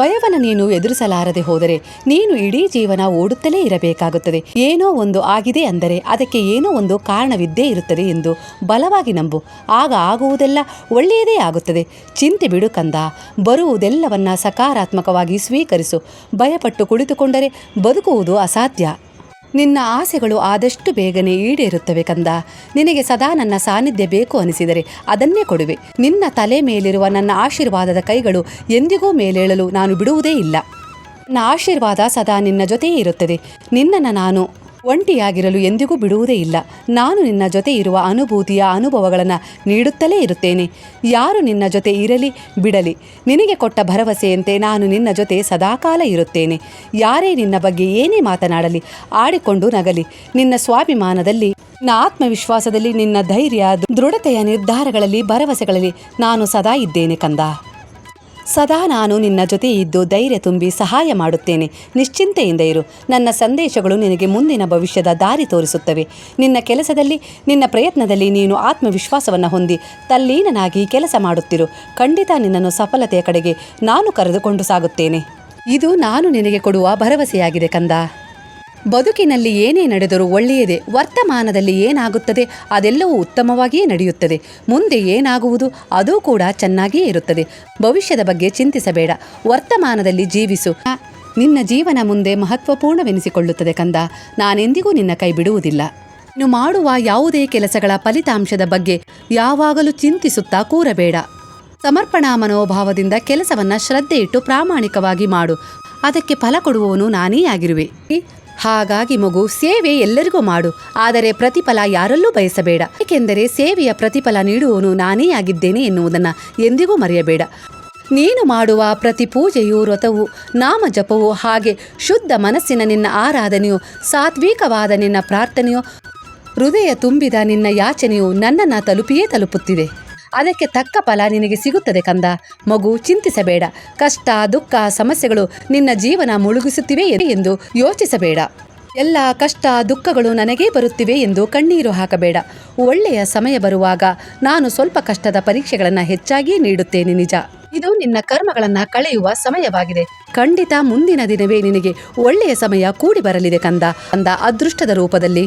ಭಯವನ್ನು ನೀನು ಎದುರಿಸಲಾರದೆ ಹೋದರೆ ನೀನು ಇಡೀ ಜೀವನ ಓಡುತ್ತಲೇ ಇರಬೇಕಾಗುತ್ತದೆ. ಏನೋ ಒಂದು ಆಗಿದೆ ಅಂದರೆ ಅದಕ್ಕೆ ಏನೋ ಒಂದು ಕಾರಣವಿದ್ದೇ ಇರುತ್ತದೆ ಎಂದು ಬಲವಾಗಿ ನಂಬು. ಆಗ ಆಗುವುದೆಲ್ಲ ಒಳ್ಳೆಯದೇ ಆಗುತ್ತದೆ. ಚಿಂತೆ ಬಿಡು ಕಂದ. ಬರುವುದೆಲ್ಲವನ್ನ ಸಕಾರಾತ್ಮಕವಾಗಿ ಸ್ವೀಕರಿಸು. ಭಯಪಟ್ಟು ಕುಳಿತುಕೊಂಡರೆ ಬದುಕುವುದು ಅಸಾಧ್ಯ. ನಿನ್ನ ಆಸೆಗಳು ಆದಷ್ಟು ಬೇಗನೆ ಈಡೇರುತ್ತವೆ ಕಂದ. ನಿನಗೆ ಸದಾ ನನ್ನ ಸಾನ್ನಿಧ್ಯ ಬೇಕು ಅನಿಸಿದರೆ ಅದನ್ನೇ ಕೊಡುವೆ. ನಿನ್ನ ತಲೆ ಮೇಲಿರುವ ನನ್ನ ಆಶೀರ್ವಾದದ ಕೈಗಳು ಎಂದಿಗೂ ಮೇಲೇಳಲು ನಾನು ಬಿಡುವುದೇ ಇಲ್ಲ. ನನ್ನ ಆಶೀರ್ವಾದ ಸದಾ ನಿನ್ನ ಜೊತೆಯೇ ಇರುತ್ತದೆ. ನಿನ್ನನ್ನು ನಾನು ಒಂಟಿಯಾಗಿರಲು ಎಂದಿಗೂ ಬಿಡುವುದೇ ಇಲ್ಲ. ನಾನು ನಿನ್ನ ಜೊತೆ ಇರುವ ಅನುಭೂತಿಯ ಅನುಭವಗಳನ್ನು ನೀಡುತ್ತಲೇ ಇರುತ್ತೇನೆ. ಯಾರು ನಿನ್ನ ಜೊತೆ ಇರಲಿ, ಬಿಡಲಿ. ನಿನಗೆ ಕೊಟ್ಟ ಭರವಸೆಯಂತೆ ನಾನು ನಿನ್ನ ಜೊತೆ ಸದಾಕಾಲ ಇರುತ್ತೇನೆ. ಯಾರೇ ನಿನ್ನ ಬಗ್ಗೆ ಏನೇ ಮಾತನಾಡಲಿ, ಆಡಿಕೊಂಡು ನಗಲಿ. ನಿನ್ನ ಸ್ವಾಭಿಮಾನದಲ್ಲಿ, ನಿನ್ನ ಆತ್ಮವಿಶ್ವಾಸದಲ್ಲಿ, ನಿನ್ನ ಧೈರ್ಯ, ದೃಢತೆಯ ನಿರ್ಧಾರಗಳಲ್ಲಿ, ಭರವಸೆಗಳಲ್ಲಿ ನಾನು ಸದಾ ಇದ್ದೇನೆ ಕಂದ. ಸದಾ ನಾನು ನಿನ್ನ ಜೊತೆ ಇದ್ದು ಧೈರ್ಯ ತುಂಬಿ ಸಹಾಯ ಮಾಡುತ್ತೇನೆ. ನಿಶ್ಚಿಂತೆಯಿಂದ ಇರು. ನನ್ನ ಸಂದೇಶಗಳು ನಿನಗೆ ಮುಂದಿನ ಭವಿಷ್ಯದ ದಾರಿ ತೋರಿಸುತ್ತವೆ. ನಿನ್ನ ಕೆಲಸದಲ್ಲಿ, ನಿನ್ನ ಪ್ರಯತ್ನದಲ್ಲಿ ನೀನು ಆತ್ಮವಿಶ್ವಾಸವನ್ನು ಹೊಂದಿ, ತಲ್ಲೀನನಾಗಿ ಕೆಲಸ ಮಾಡುತ್ತಿರು. ಖಂಡಿತ ನಿನ್ನನ್ನು ಸಫಲತೆಯ ಕಡೆಗೆ ನಾನು ಕರೆದುಕೊಂಡು ಸಾಗುತ್ತೇನೆ. ಇದು ನಾನು ನಿನಗೆ ಕೊಡುವ ಭರವಸೆಯಾಗಿದೆ ಕಂದ. ಬದುಕಿನಲ್ಲಿ ಏನೇ ನಡೆದರೂ ಒಳ್ಳೆಯದೇ, ವರ್ತಮಾನದಲ್ಲಿ ಏನಾಗುತ್ತದೆ ಅದೆಲ್ಲವೂ ಉತ್ತಮವಾಗಿಯೇ ನಡೆಯುತ್ತದೆ. ಮುಂದೆ ಏನಾಗುವುದು ಅದೂ ಕೂಡ ಚೆನ್ನಾಗಿಯೇ ಇರುತ್ತದೆ. ಭವಿಷ್ಯದ ಬಗ್ಗೆ ಚಿಂತಿಸಬೇಡ. ವರ್ತಮಾನದಲ್ಲಿ ಜೀವಿಸು. ನಿನ್ನ ಜೀವನ ಮುಂದೆ ಮಹತ್ವಪೂರ್ಣವೆನಿಸಿಕೊಳ್ಳುತ್ತದೆ ಕಂದ. ನಾನೆಂದಿಗೂ ನಿನ್ನ ಕೈ ಬಿಡುವುದಿಲ್ಲ. ನೀನು ಮಾಡುವ ಯಾವುದೇ ಕೆಲಸಗಳ ಫಲಿತಾಂಶದ ಬಗ್ಗೆ ಯಾವಾಗಲೂ ಚಿಂತಿಸುತ್ತಾ ಕೂರಬೇಡ. ಸಮರ್ಪಣಾ ಮನೋಭಾವದಿಂದ ಕೆಲಸವನ್ನ ಶ್ರದ್ಧೆಯಿಟ್ಟು ಪ್ರಾಮಾಣಿಕವಾಗಿ ಮಾಡು. ಅದಕ್ಕೆ ಫಲ ಕೊಡುವವನು ನಾನೇ ಆಗಿರುವೆ. ಹಾಗಾಗಿ ಮಗು, ಸೇವೆ ಎಲ್ಲರಿಗೂ ಮಾಡು. ಆದರೆ ಪ್ರತಿಫಲ ಯಾರಲ್ಲೂ ಬಯಸಬೇಡ. ಏಕೆಂದರೆ ಸೇವೆಯ ಪ್ರತಿಫಲ ನೀಡುವನು ನಾನೇ ಆಗಿದ್ದೇನೆ ಎನ್ನುವುದನ್ನು ಎಂದಿಗೂ ಮರೆಯಬೇಡ. ನೀನು ಮಾಡುವ ಪ್ರತಿ ಪೂಜೆಯು ವ್ರತವು, ನಾಮ ಜಪವು ಹಾಗೆ ಶುದ್ಧ ಮನಸ್ಸಿನ ನಿನ್ನ ಆರಾಧನೆಯು, ಸಾತ್ವಿಕವಾದ ನಿನ್ನ ಪ್ರಾರ್ಥನೆಯು, ಹೃದಯ ತುಂಬಿದ ನಿನ್ನ ಯಾಚನೆಯು ನನ್ನನ್ನು ತಲುಪಿಯೇ ತಲುಪುತ್ತಿದೆ. ಅದಕ್ಕೆ ತಕ್ಕ ಫಲ ನಿನಗೆ ಸಿಗುತ್ತದೆ ಕಂದ. ಮಗು, ಚಿಂತಿಸಬೇಡ. ಕಷ್ಟ, ದುಃಖ, ಸಮಸ್ಯೆಗಳು ನಿನ್ನ ಜೀವನ ಮುಳುಗಿಸುತ್ತಿವೆ ಎಂದು ಯೋಚಿಸಬೇಡ. ಎಲ್ಲ ಕಷ್ಟ, ದುಃಖಗಳು ನನಗೇ ಬರುತ್ತಿವೆ ಎಂದು ಕಣ್ಣೀರು ಹಾಕಬೇಡ. ಒಳ್ಳೆಯ ಸಮಯ ಬರುವಾಗ ನಾನು ಸ್ವಲ್ಪ ಕಷ್ಟದ ಪರೀಕ್ಷೆಗಳನ್ನು ಹೆಚ್ಚಾಗಿ ನೀಡುತ್ತೇನೆ ನಿಜ. ಇದು ನಿನ್ನ ಕರ್ಮಗಳನ್ನು ಕಳೆಯುವ ಸಮಯವಾಗಿದೆ. ಖಂಡಿತ ಮುಂದಿನ ದಿನವೇ ನಿನಗೆ ಒಳ್ಳೆಯ ಸಮಯ ಕೂಡಿ ಬರಲಿದೆ ಕಂದ. ಅಂದ, ಅದೃಷ್ಟದ ರೂಪದಲ್ಲಿ.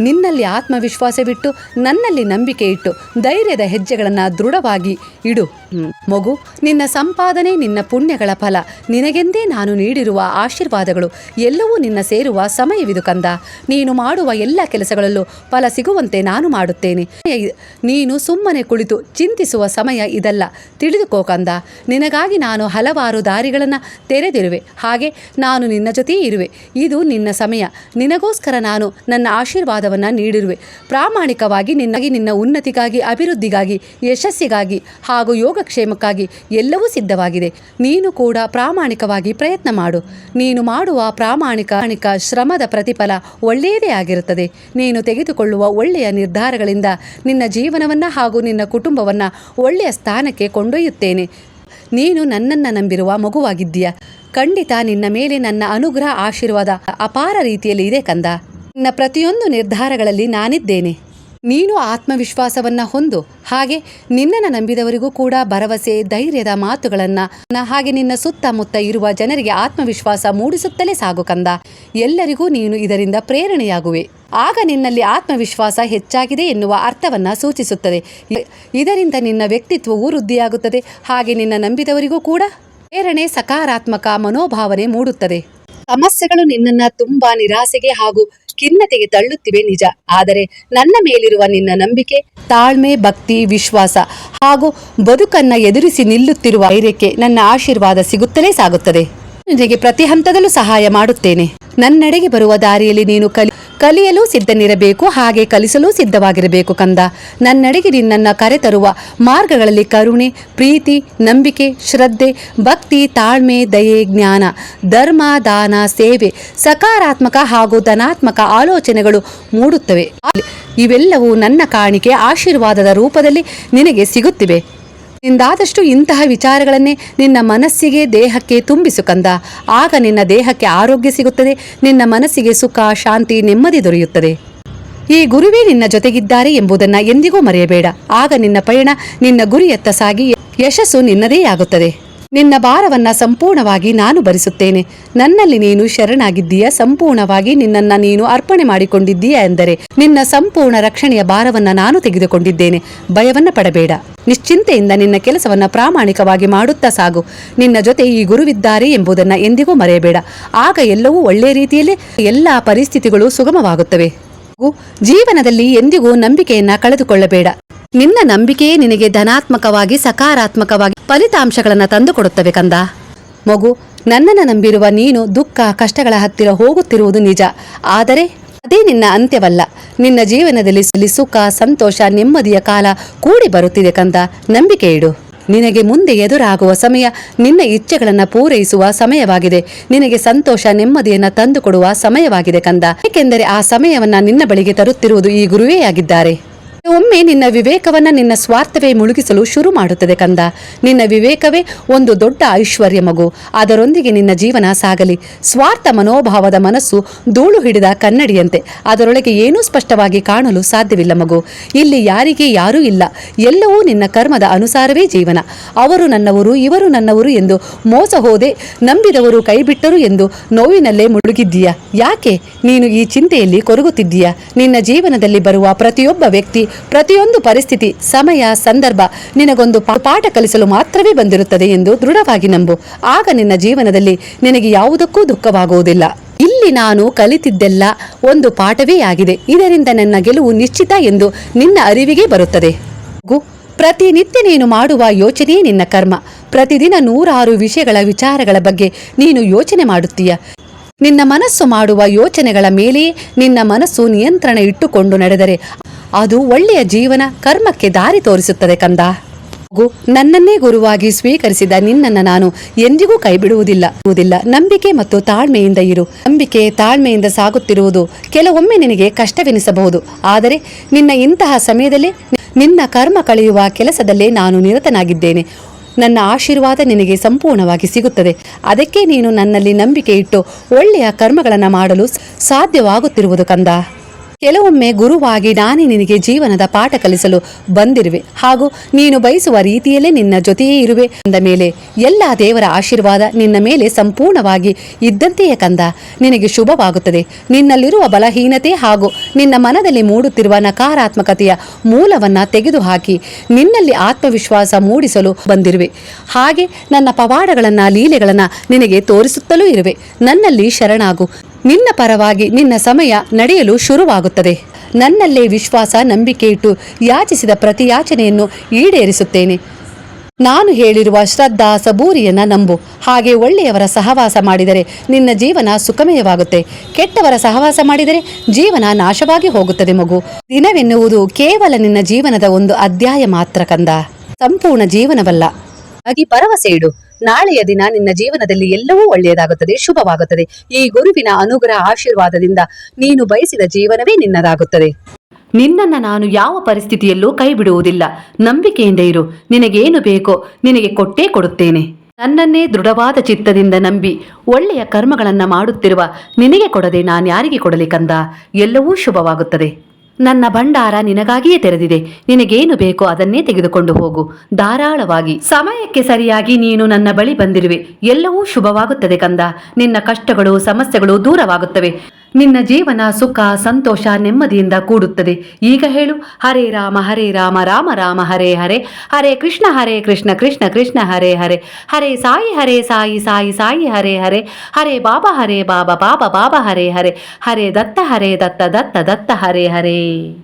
ನಿನ್ನಲ್ಲಿ ಆತ್ಮವಿಶ್ವಾಸವಿಟ್ಟು, ನನ್ನಲ್ಲಿ ನಂಬಿಕೆ ಇಟ್ಟು, ಧೈರ್ಯದ ಹೆಜ್ಜೆಗಳನ್ನು ದೃಢವಾಗಿ ಇಡು. ಮಗು, ನಿನ್ನ ಸಂಪಾದನೆ ನಿನ್ನ ಪುಣ್ಯಗಳ ಫಲ. ನಿನಗೆಂದೇ ನಾನು ನೀಡಿರುವ ಆಶೀರ್ವಾದಗಳು ಎಲ್ಲವೂ ನಿನ್ನ ಸೇರುವ ಸಮಯವಿದು ಕಂದ. ನೀನು ಮಾಡುವ ಎಲ್ಲ ಕೆಲಸಗಳಲ್ಲೂ ಫಲ ಸಿಗುವಂತೆ ನಾನು ಮಾಡುತ್ತೇನೆ. ನೀನು ಸುಮ್ಮನೆ ಕುಳಿತು ಚಿಂತಿಸುವ ಸಮಯ ಇದಲ್ಲ. ತಿಳಿದುಕೋ ಕಂದ. ನಿನಗಾಗಿ ನಾನು ಹಲವಾರು ದಾರಿಗಳನ್ನು ತೆರೆದಿರುವೆ. ಹಾಗೆ ನಾನು ನಿನ್ನ ಜೊತೆಯೇ ಇರುವೆ. ಇದು ನಿನ್ನ ಸಮಯ. ನಿನಗೋಸ್ಕರ ನಾನು ನನ್ನ ಆಶೀರ್ವಾದವನ್ನು ನೀಡಿರುವೆ. ಪ್ರಾಮಾಣಿಕವಾಗಿ ನಿನ್ನಾಗಿ ನಿನ್ನ ಉನ್ನತಿಗಾಗಿ, ಅಭಿವೃದ್ಧಿಗಾಗಿ, ಯಶಸ್ಸಿಗಾಗಿ ಹಾಗೂ ಯೋಗಕ್ಷೇಮಕ್ಕಾಗಿ ಎಲ್ಲವೂ ಸಿದ್ಧವಾಗಿದೆ. ನೀನು ಕೂಡ ಪ್ರಾಮಾಣಿಕವಾಗಿ ಪ್ರಯತ್ನ ಮಾಡು. ನೀನು ಮಾಡುವ ಪ್ರಾಮಾಣಿಕ ಶ್ರಮದ ಪ್ರತಿಫಲ ಒಳ್ಳೆಯದೇ ಆಗಿರುತ್ತದೆ. ನೀನು ತೆಗೆದುಕೊಳ್ಳುವ ಒಳ್ಳೆಯ ನಿರ್ಧಾರಗಳಿಂದ ನಿನ್ನ ಜೀವನವನ್ನು ಹಾಗೂ ನಿನ್ನ ಕುಟುಂಬವನ್ನು ಒಳ್ಳೆಯ ಸ್ಥಾನಕ್ಕೆ ಕೊಂಡೊಯ್ಯುತ್ತೇನೆ. ನೀನು ನನ್ನನ್ನು ನಂಬಿರುವ ಮಗುವಾಗಿದ್ದೀಯ. ಖಂಡಿತ ನಿನ್ನ ಮೇಲೆ ನನ್ನ ಅನುಗ್ರಹ, ಆಶೀರ್ವಾದ ಅಪಾರ ರೀತಿಯಲ್ಲಿ ಇದೆ ಕಂದ. ನಿನ್ನ ಪ್ರತಿಯೊಂದು ನಿರ್ಧಾರಗಳಲ್ಲಿ ನಾನಿದ್ದೇನೆ. ನೀನು ಆತ್ಮವಿಶ್ವಾಸವನ್ನ ಹೊಂದು, ಹಾಗೆ ನಿನ್ನನ್ನು ನಂಬಿದವರಿಗೂ ಕೂಡ ಭರವಸೆ, ಧೈರ್ಯದ ಮಾತುಗಳನ್ನು ಹಾಗೆ ನಿನ್ನ ಸುತ್ತಮುತ್ತ ಇರುವ ಜನರಿಗೆ ಆತ್ಮವಿಶ್ವಾಸ ಮೂಡಿಸುತ್ತಲೇ ಸಾಗು ಕಂದ. ಎಲ್ಲರಿಗೂ ನೀನು ಇದರಿಂದ ಪ್ರೇರಣೆಯಾಗುವೆ. ಆಗ ನಿನ್ನಲ್ಲಿ ಆತ್ಮವಿಶ್ವಾಸ ಹೆಚ್ಚಾಗಿದೆ ಎನ್ನುವ ಅರ್ಥವನ್ನ ಸೂಚಿಸುತ್ತದೆ. ಇದರಿಂದ ನಿನ್ನ ವ್ಯಕ್ತಿತ್ವವು ವೃದ್ಧಿಯಾಗುತ್ತದೆ, ಹಾಗೆ ನಿನ್ನ ನಂಬಿದವರಿಗೂ ಕೂಡ ಪ್ರೇರಣೆ ಸಕಾರಾತ್ಮಕ ಮನೋಭಾವನೆ ಮೂಡುತ್ತದೆ. ಸಮಸ್ಯೆಗಳು ನಿನ್ನನ್ನು ತುಂಬಾ ನಿರಾಸೆಗೆ ಹಾಗೂ ಖಿನ್ನತೆಗೆ ತಳ್ಳುತ್ತಿವೆ ನಿಜ. ಆದರೆ ನನ್ನ ಮೇಲಿರುವ ನಿನ್ನ ನಂಬಿಕೆ, ತಾಳ್ಮೆ, ಭಕ್ತಿ, ವಿಶ್ವಾಸ ಹಾಗೂ ಬದುಕನ್ನ ಎದುರಿಸಿ ನಿಲ್ಲುತ್ತಿರುವ ಧೈರ್ಯಕ್ಕೆ ನನ್ನ ಆಶೀರ್ವಾದ ಸಿಗುತ್ತಲೇ ಸಾಗುತ್ತದೆ. ನಿನಗೆ ಪ್ರತಿ ಹಂತದಲ್ಲೂ ಸಹಾಯ ಮಾಡುತ್ತೇನೆ. ನನ್ನೆಡೆಗೆ ಬರುವ ದಾರಿಯಲ್ಲಿ ನೀನು ಕಲಿ ಕಲಿಯಲು ಸಿದ್ಧನಿರಬೇಕು, ಹಾಗೆ ಕಲಿಸಲು ಸಿದ್ಧವಾಗಿರಬೇಕು ಕಂದ. ನನ್ನೆಡೆಗೆ ನಿನ್ನನ್ನ ಕರೆತರುವ ಮಾರ್ಗಗಳಲ್ಲಿ ಕರುಣೆ, ಪ್ರೀತಿ, ನಂಬಿಕೆ, ಶ್ರದ್ಧೆ, ಭಕ್ತಿ, ತಾಳ್ಮೆ, ದಯೆ, ಜ್ಞಾನ, ಧರ್ಮ, ದಾನ, ಸೇವೆ, ಸಕಾರಾತ್ಮಕ ಹಾಗೂ ಧನಾತ್ಮಕ ಆಲೋಚನೆಗಳು ಮೂಡುತ್ತವೆ. ಇವೆಲ್ಲವೂ ನನ್ನ ಕಾಣಿಕೆ, ಆಶೀರ್ವಾದದ ರೂಪದಲ್ಲಿ ನಿನಗೆ ಸಿಗುತ್ತಿವೆ. ನಿಂದಾದಷ್ಟು ಇಂತಹ ವಿಚಾರಗಳನ್ನೇ ನಿನ್ನ ಮನಸ್ಸಿಗೆ, ದೇಹಕ್ಕೆ ತುಂಬಿಸು ಕಂದ. ಆಗ ನಿನ್ನ ದೇಹಕ್ಕೆ ಆರೋಗ್ಯ ಸಿಗುತ್ತದೆ, ನಿನ್ನ ಮನಸ್ಸಿಗೆ ಸುಖ, ಶಾಂತಿ, ನೆಮ್ಮದಿ ದೊರೆಯುತ್ತದೆ. ಈ ಗುರುವೇ ನಿನ್ನ ಜೊತೆಗಿದ್ದಾರೆ ಎಂಬುದನ್ನ ಎಂದಿಗೂ ಮರೆಯಬೇಡ. ಆಗ ನಿನ್ನ ಪಯಣ ನಿನ್ನ ಗುರಿಯತ್ತ ಸಾಗಿ ಯಶಸ್ಸು ನಿನ್ನದೇ ಆಗುತ್ತದೆ. ನಿನ್ನ ಭಾರವನ್ನ ಸಂಪೂರ್ಣವಾಗಿ ನಾನು ಭರಿಸುತ್ತೇನೆ. ನನ್ನಲ್ಲಿ ನೀನು ಶರಣಾಗಿದ್ದೀಯ? ಸಂಪೂರ್ಣವಾಗಿ ನಿನ್ನನ್ನ ನೀನು ಅರ್ಪಣೆ ಮಾಡಿಕೊಂಡಿದ್ದೀಯ ಎಂದರೆ, ನಿನ್ನ ಸಂಪೂರ್ಣ ರಕ್ಷಣೆಯ ಭಾರವನ್ನ ನಾನು ತೆಗೆದುಕೊಂಡಿದ್ದೇನೆ. ಭಯವನ್ನ ಪಡಬೇಡ. ನಿಶ್ಚಿಂತೆಯಿಂದ ನಿನ್ನ ಕೆಲಸವನ್ನ ಪ್ರಾಮಾಣಿಕವಾಗಿ ಮಾಡುತ್ತಾ ಸಾಗು. ನಿನ್ನ ಜೊತೆ ಈ ಗುರುವಿದ್ದಾರೆ ಎಂಬುದನ್ನ ಎಂದಿಗೂ ಮರೆಯಬೇಡ. ಆಗ ಎಲ್ಲವೂ ಒಳ್ಳೆಯ ರೀತಿಯಲ್ಲಿ ಎಲ್ಲ ಪರಿಸ್ಥಿತಿಗಳು ಸುಗಮವಾಗುತ್ತವೆ. ಜೀವನದಲ್ಲಿ ಎಂದಿಗೂ ನಂಬಿಕೆಯನ್ನ ಕಳೆದುಕೊಳ್ಳಬೇಡ. ನಿನ್ನ ನಂಬಿಕೆಯೇ ನಿನಗೆ ಧನಾತ್ಮಕವಾಗಿ, ಸಕಾರಾತ್ಮಕವಾಗಿ ಫಲಿತಾಂಶಗಳನ್ನು ತಂದುಕೊಡುತ್ತವೆ ಕಂದ. ಮಗು, ನನ್ನನ್ನು ನಂಬಿರುವ ನೀನು ದುಃಖ, ಕಷ್ಟಗಳ ಹತ್ತಿರ ಹೋಗುತ್ತಿರುವುದು ನಿಜ. ಆದರೆ ಅದೇ ನಿನ್ನ ಅಂತ್ಯವಲ್ಲ. ನಿನ್ನ ಜೀವನದಲ್ಲಿ ಸುಖ, ಸಂತೋಷ, ನೆಮ್ಮದಿಯ ಕಾಲ ಕೂಡಿ ಬರುತ್ತಿದೆ ಕಂದ. ನಂಬಿಕೆ ಇಡು. ನಿನಗೆ ಮುಂದೆ ಎದುರಾಗುವ ಸಮಯ ನಿನ್ನ ಇಚ್ಛೆಗಳನ್ನು ಪೂರೈಸುವ ಸಮಯವಾಗಿದೆ. ನಿನಗೆ ಸಂತೋಷ, ನೆಮ್ಮದಿಯನ್ನು ತಂದುಕೊಡುವ ಸಮಯವಾಗಿದೆ ಕಂದ. ಏಕೆಂದರೆ ಆ ಸಮಯವನ್ನು ನಿನ್ನ ಬಳಿಗೆ ತರುತ್ತಿರುವುದು ಈ ಗುರುವೇ ಆಗಿದ್ದಾರೆ. ಒಮ್ಮೆ ನಿನ್ನ ವಿವೇಕವನ್ನ ನಿನ್ನ ಸ್ವಾರ್ಥವೇ ಮುಳುಗಿಸಲು ಶುರು ಮಾಡುತ್ತದೆ ಕಂದ. ನಿನ್ನ ವಿವೇಕವೇ ಒಂದು ದೊಡ್ಡ ಐಶ್ವರ್ಯ ಮಗು. ಅದರೊಂದಿಗೆ ನಿನ್ನ ಜೀವನ ಸಾಗಲಿ. ಸ್ವಾರ್ಥ ಮನೋಭಾವದ ಮನಸ್ಸು ಧೂಳು ಹಿಡಿದ ಕನ್ನಡಿಯಂತೆ. ಅದರೊಳಗೆ ಏನೂ ಸ್ಪಷ್ಟವಾಗಿ ಕಾಣಲು ಸಾಧ್ಯವಿಲ್ಲ ಮಗು. ಇಲ್ಲಿ ಯಾರಿಗೆ ಯಾರೂ ಇಲ್ಲ. ಎಲ್ಲವೂ ನಿನ್ನ ಕರ್ಮದ ಅನುಸಾರವೇ ಜೀವನ. ಅವರು ನನ್ನವರು, ಇವರು ನನ್ನವರು ಎಂದು ಮೋಸ ಹೋದೆ, ನಂಬಿದವರು ಕೈಬಿಟ್ಟರು ಎಂದು ನೋವಿನಲ್ಲೇ ಮುಳುಗಿದ್ದೀಯ? ಯಾಕೆ? ನೀನು ಈ ಚಿಂತೆಯಲ್ಲಿ ಕೊರಗುತ್ತಿದ್ದೀಯ? ನಿನ್ನ ಜೀವನದಲ್ಲಿ ಬರುವ ಪ್ರತಿಯೊಬ್ಬ ವ್ಯಕ್ತಿ ಪ್ರತಿಯೊಂದು ಪರಿಸ್ಥಿತಿ, ಸಮಯ, ಸಂದರ್ಭ ನಿನಗೊಂದು ಪಾಠ ಕಲಿಸಲು ಮಾತ್ರವೇ ಬಂದಿರುತ್ತದೆ ಎಂದು ದೃಢವಾಗಿ ನಂಬು. ಆಗ ನಿನ್ನ ಜೀವನದಲ್ಲಿ ನಿನಗೆ ಯಾವುದಕ್ಕೂ ದುಃಖವಾಗುವುದಿಲ್ಲ. ಇಲ್ಲಿ ನಾನು ಕಲಿತಿದ್ದೆಲ್ಲ ಒಂದು ಪಾಠವೇ ಆಗಿದೆ. ಇದರಿಂದ ನನ್ನ ಗೆಲುವು ನಿಶ್ಚಿತ ಎಂದು ನಿನ್ನ ಅರಿವಿಗೆ ಬರುತ್ತದೆ. ಪ್ರತಿನಿತ್ಯ ನೀನು ಮಾಡುವ ಯೋಚನೆಯೇ ನಿನ್ನ ಕರ್ಮ. ಪ್ರತಿದಿನ ನೂರಾರು ವಿಷಯಗಳ ವಿಚಾರಗಳ ಬಗ್ಗೆ ನೀನು ಯೋಚನೆ ಮಾಡುತ್ತೀಯ. ನಿನ್ನ ಮನಸ್ಸು ಮಾಡುವ ಯೋಚನೆಗಳ ಮೇಲೆಯೇ ನಿನ್ನ ಮನಸ್ಸು ನಿಯಂತ್ರಣ ಇಟ್ಟುಕೊಂಡು ನಡೆದರೆ ಅದು ಒಳ್ಳೆಯ ಜೀವನ ಕರ್ಮಕ್ಕೆ ದಾರಿ ತೋರಿಸುತ್ತದೆ ಕಂದ. ನನ್ನನ್ನೇ ಗುರುವಾಗಿ ಸ್ವೀಕರಿಸಿದ ನಿನ್ನನ್ನು ನಾನು ಎಂದಿಗೂ ಕೈಬಿಡುವುದಿಲ್ಲ. ನಂಬಿಕೆ ಮತ್ತು ತಾಳ್ಮೆಯಿಂದ ಇರು. ನಂಬಿಕೆ ತಾಳ್ಮೆಯಿಂದ ಸಾಗುತ್ತಿರುವುದು ಕೆಲವೊಮ್ಮೆ ನಿನಗೆ ಕಷ್ಟವೆನಿಸಬಹುದು. ಆದರೆ ನಿನ್ನ ಇಂತಹ ಸಮಯದಲ್ಲಿ ನಿನ್ನ ಕರ್ಮ ಕಳೆಯುವ ಕೆಲಸದಲ್ಲೇ ನಾನು ನಿರತನಾಗಿದ್ದೇನೆ. ನನ್ನ ಆಶೀರ್ವಾದ ನಿನಗೆ ಸಂಪೂರ್ಣವಾಗಿ ಸಿಗುತ್ತದೆ. ಅದಕ್ಕೆ ನೀನು ನನ್ನಲ್ಲಿ ನಂಬಿಕೆ ಇಟ್ಟು ಒಳ್ಳೆಯ ಕರ್ಮಗಳನ್ನು ಮಾಡಲು ಸಾಧ್ಯವಾಗುತ್ತಿರುವುದು ಕಂದ. ಕೆಲವೊಮ್ಮೆ ಗುರುವಾಗಿ ನಾನೇ ನಿನಗೆ ಜೀವನದ ಪಾಠ ಕಲಿಸಲು ಬಂದಿರುವೆ. ಹಾಗೂ ನೀನು ಬಯಸುವ ರೀತಿಯಲ್ಲೇ ನಿನ್ನ ಜೊತೆಯೇ ಇರುವೆ. ಅಂದ ಮೇಲೆ, ಎಲ್ಲ ದೇವರ ಆಶೀರ್ವಾದ ನಿನ್ನ ಮೇಲೆ ಸಂಪೂರ್ಣವಾಗಿ ಇದ್ದಂತೆಯೇ ಕಂದ. ನಿನಗೆ ಶುಭವಾಗುತ್ತದೆ. ನಿನ್ನಲ್ಲಿರುವ ಬಲಹೀನತೆ ಹಾಗೂ ನಿನ್ನ ಮನದಲ್ಲಿ ಮೂಡುತ್ತಿರುವ ನಕಾರಾತ್ಮಕತೆಯ ಮೂಲವನ್ನ ತೆಗೆದುಹಾಕಿ ನಿನ್ನಲ್ಲಿ ಆತ್ಮವಿಶ್ವಾಸ ಮೂಡಿಸಲು ಬಂದಿರುವೆ. ಹಾಗೆ ನನ್ನ ಪವಾಡಗಳನ್ನ, ಲೀಲೆಗಳನ್ನ ನಿನಗೆ ತೋರಿಸುತ್ತಲೂ ಇರುವೆ. ನನ್ನಲ್ಲಿ ಶರಣಾಗು. ನಿನ್ನ ಪರವಾಗಿ ನಿನ್ನ ಸಮಯ ನಡೆಯಲು ಶುರುವಾಗುತ್ತದೆ. ನನ್ನಲ್ಲೇ ವಿಶ್ವಾಸ, ನಂಬಿಕೆ ಇಟ್ಟು ಯಾಚಿಸಿದ ಪ್ರತಿ ಯಾಚನೆಯನ್ನು ಈಡೇರಿಸುತ್ತೇನೆ. ನಾನು ಹೇಳಿರುವ ಶ್ರದ್ಧಾ ಸಬೂರಿಯನ್ನ ನಂಬು. ಹಾಗೆ ಒಳ್ಳೆಯವರ ಸಹವಾಸ ಮಾಡಿದರೆ ನಿನ್ನ ಜೀವನ ಸುಖಮಯವಾಗುತ್ತೆ. ಕೆಟ್ಟವರ ಸಹವಾಸ ಮಾಡಿದರೆ ಜೀವನ ನಾಶವಾಗಿ ಹೋಗುತ್ತದೆ ಮಗು. ದಿನವೆನ್ನುವುದು ಕೇವಲ ನಿನ್ನ ಜೀವನದ ಒಂದು ಅಧ್ಯಾಯ ಮಾತ್ರ ಕಂದ. ಸಂಪೂರ್ಣ ಜೀವನವಲ್ಲ. ಹಾಗೆ ಭರವಸೆ ಇಡು. ನಾಳೆಯ ದಿನ ನಿನ್ನ ಜೀವನದಲ್ಲಿ ಎಲ್ಲವೂ ಒಳ್ಳೆಯದಾಗುತ್ತದೆ, ಶುಭವಾಗುತ್ತದೆ. ಈ ಗುರುವಿನ ಅನುಗ್ರಹ ಆಶೀರ್ವಾದದಿಂದ ನೀನು ಬಯಸಿದ ಜೀವನವೇ ನಿನ್ನದಾಗುತ್ತದೆ. ನಿನ್ನನ್ನ ನಾನು ಯಾವ ಪರಿಸ್ಥಿತಿಯಲ್ಲೂ ಕೈ ಬಿಡುವುದಿಲ್ಲ ನಂಬಿಕೆಯಿಂದ ಇರು. ನಿನಗೇನು ಬೇಕೋ ನಿನಗೆ ಕೊಟ್ಟೇ ಕೊಡುತ್ತೇನೆ. ನನ್ನನ್ನೇ ದೃಢವಾದ ಚಿತ್ತದಿಂದ ನಂಬಿ ಒಳ್ಳೆಯ ಕರ್ಮಗಳನ್ನು ಮಾಡುತ್ತಿರುವ ನಿನಗೆ ಕೊಡದೆ ನಾನು ಯಾರಿಗೆ ಕೊಡಲಿ ಕಂದ. ಎಲ್ಲವೂ ಶುಭವಾಗುತ್ತದೆ. ನನ್ನ ಭಂಡಾರ ನಿನಗಾಗಿಯೇ ತೆರೆದಿದೆ. ನಿನಗೇನು ಬೇಕೋ ಅದನ್ನೇ ತೆಗೆದುಕೊಂಡು ಹೋಗು. ಧಾರಾಳವಾಗಿ, ಸಮಯಕ್ಕೆ ಸರಿಯಾಗಿ ನೀನು ನನ್ನ ಬಳಿ ಬಂದಿರುವೆ. ಎಲ್ಲವೂ ಶುಭವಾಗುತ್ತದೆ ಕಂದ. ನಿನ್ನ ಕಷ್ಟಗಳು, ಸಮಸ್ಯೆಗಳು ದೂರವಾಗುತ್ತವೆ. ನಿನ್ನ ಜೀವನ ಸುಖ, ಸಂತೋಷ ನೆಮ್ಮದಿಯಿಂದ ಕೂಡುತ್ತದೆ. ಈಗ ಹೇಳು, ಹರೇ ರಾಮ ಹರೇ ರಾಮ ರಾಮ ರಾಮ, ಹರೇ ಹರೇ. ಹರೇ ಕೃಷ್ಣ ಹರೇ ಕೃಷ್ಣ ಕೃಷ್ಣ ಕೃಷ್ಣ, ಹರೇ ಹರೇ. ಹರೇ ಸಾಯಿ ಹರೇ ಸಾಯಿ ಸಾಯಿ ಸಾಯಿ, ಹರೇ ಹರೇ. ಹರೇ ಬಾಬಾ ಹರೇ ಬಾಬಾ ಬಾಬಾ ಬಾಬಾ, ಹರೇ ಹರೇ. ಹರೇ ದತ್ತ ಹರೇ ದತ್ತ ದತ್ತ ದತ್ತ, ಹರೇ ಹರೇ.